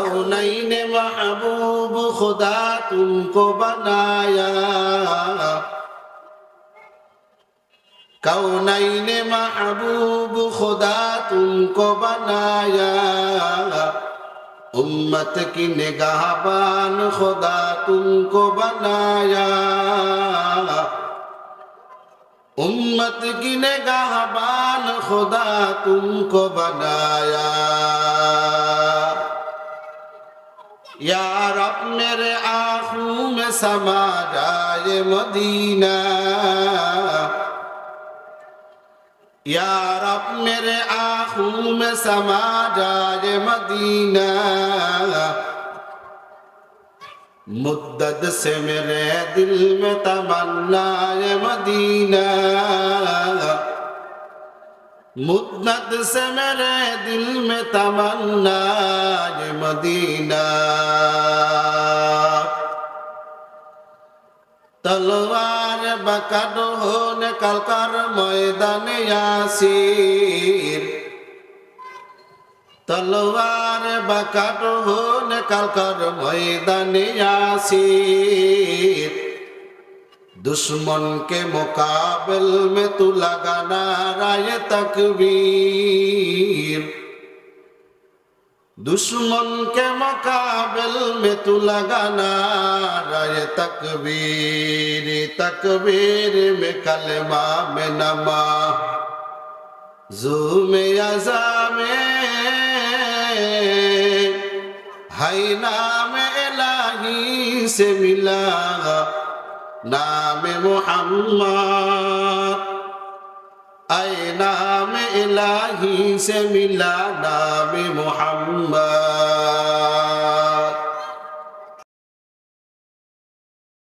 کونین محبوب خدا تم کو بنایا کونین محبوب خدا تم کو بنایا امت کی نگاہ بان خدا تم کو بنایا امت کی نگاہ بان خدا تم کو بنایا यार अपने रे आंखों में समा जाए मदीना यार आंखों में समा जाए मदीना मुद्दत से मेरे दिल में तमन्ना मदीना मुद्दत से मेरे दिल में तमन्ना मदीना তলোয়ার বাকানো হন কালকার ময়দানে আসির তলোয়ার বাকানো হন কালকার ময়দানে আসির दुश्मन के मुकाबल में तू लगाना राय तकबीर दुश्मन के मुकाबल में तू लगाना राय तकबीर तकबीर में कलमा में नमा जूम अजा में है नाम इलाही से मिला নামে মোহাম্মদ আই নামে ইলাহি সে মিলা নামে মোহাম্মদ